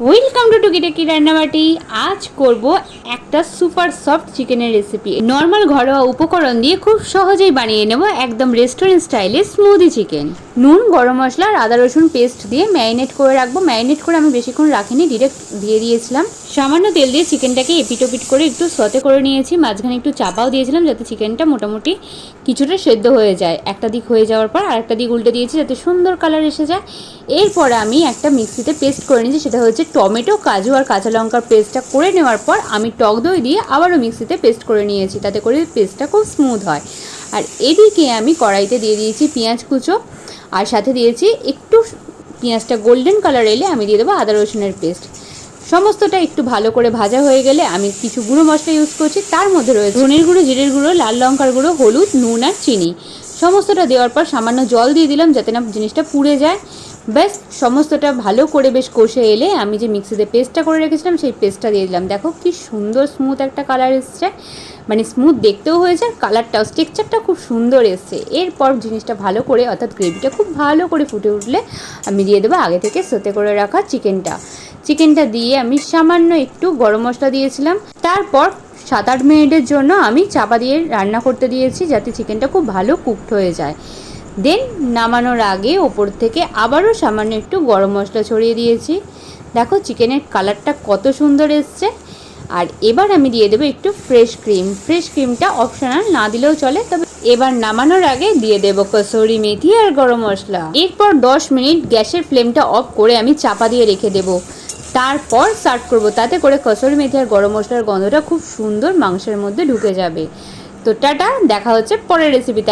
Welcome to টুকিটাকি রান্নাবাটি আজ করব একটা সুপার সফট চিকেনের রেসিপি নর্মাল ঘরোয়া উপকরণ দিয়ে খুব সহজেই বানিয়ে নেব একদম রেস্টুরেন্ট স্টাইলে স্মুদি চিকেন নুন, গরম মশলা আর আদা, রসুন পেস্ট দিয়ে ম্যারিনেট করে রাখব। ম্যারিনেট করে আমি বেশিক্ষণ রাখিনি ডিরেক্ট দিয়ে দিয়েছিলাম। সামান্য তেল দিয়ে চিকেনটাকে এপিটোপিট করে একটু সতে করে নিয়েছি। মাঝখানে একটু চাপাও দিয়েছিলাম যাতে চিকেনটা মোটামুটি কিছুটা সেদ্ধ হয়ে যায়। একটা দিক হয়ে যাওয়ার পর আরেকটা দিক উল্টে দিয়েছি যাতে সুন্দর কালার এসে যায়। এরপর আমি একটা মিক্সিতে পেস্ট করে নিয়েছি, সেটা হচ্ছে টমেটো, কাজু আর কাঁচা লঙ্কার পেস্টটা করে নেওয়ার পর আমি টক দই দিয়ে আবারও মিক্সিতে পেস্ট করে নিয়েছি, তাতে করে পেস্টটা খুব স্মুথ হয়। আর এদিকে আমি কড়াইতে দিয়ে দিয়েছি পেঁয়াজ কুচো। আর সাথে দিয়েছি একটু পেঁয়াজটা গোল্ডেন কালার এলে আমি দিয়ে দেবো আদা রসুনের পেস্ট সমস্তটা একটু ভালো করে ভাজা হয়ে গেলে আমি কিছু গুঁড়ো মশলা ইউজ করছি, তার মধ্যে রয়েছে ধনের গুঁড়ো, জিরের গুঁড়ো, লাল লঙ্কার গুঁড়ো, হলুদ, নুন আর চিনি। সমস্তটা দেওয়ার পর সামান্য জল দিয়ে দিলাম যাতে না জিনিসটা পুড়ে যায়। ব্যাস, সমস্তটা ভালো করে বেশ কষে এলে আমি যে মিক্সিতে পেস্টটা করে রেখেছিলাম, সেই পেস্টটা দিয়ে দিলাম। দেখো কি সুন্দর স্মুথ একটা কালার এসছে। মানে স্মুথ দেখতেও হয়েছে, আর কালারটাও স্ট্রেকচারটা খুব সুন্দর এসছে। এরপর জিনিসটা ভালো করে, অর্থাৎ গ্রেভিটা খুব ভালো করে ফুটে উঠলে আমি দিয়ে দেবো আগে থেকে সতে করে রাখা চিকেনটা চিকেনটা দিয়ে আমি সামান্য একটু গরম মশলা দিয়েছিলাম। তারপর সাত আট মিনিটের জন্য আমি চাপা দিয়ে রান্না করতে দিয়েছি, যাতে চিকেনটা খুব ভালো কুকড হয়ে যায়। দেন নামানোর আগে ওপর থেকে আবারও সামান্য একটু গরম মশলা ছড়িয়ে দিয়েছি। দেখো চিকেনের কালারটা কত সুন্দর এসছে। আর এবার আমি দিয়ে দেবো একটু ফ্রেশ ক্রিম। ফ্রেশ ক্রিমটা অপশনাল না দিলেও চলে, তবে এবার নামানোর আগে দিয়ে দেবো কসুরি মেথি আর গরম মশলা। এরপর দশ মিনিট গ্যাসের ফ্লেমটা অফ করে আমি চাপা দিয়ে রেখে দেবো। তারপর সার্ভ করব, তাতে করে কসুরি মেথি আর গরম মশলার গন্ধটা খুব সুন্দর মাংসের মধ্যে ঢুকে যাবে। তো টাটা, দেখা হচ্ছে পরের রেসিপিতে